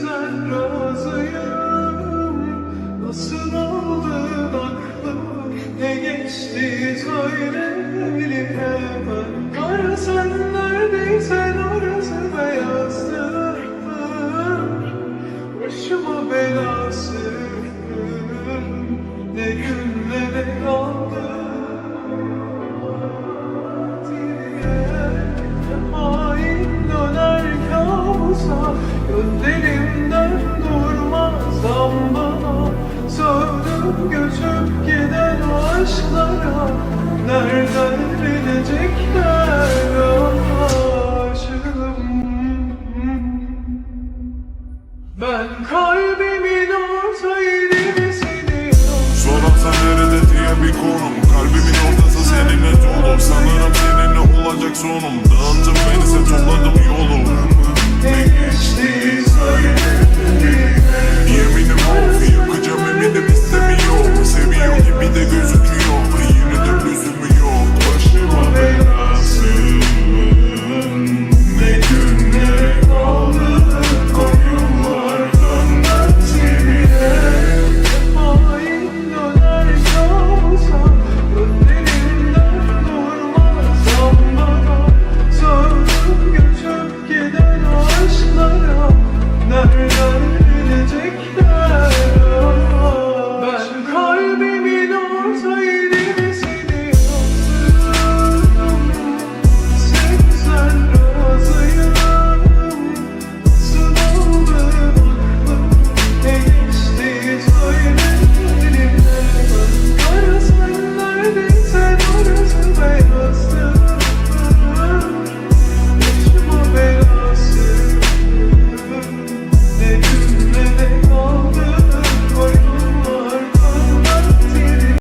sen razıyım. Nasıl aldın aklımı Ne geçti söyle bilmem Ara sen neredeysen orası beyazdır Başıma belası Ne günlere kaldım. Hain döner kabusa Göçüp giden aşklara Nereden bilecekler aşığım? Ben kalbimin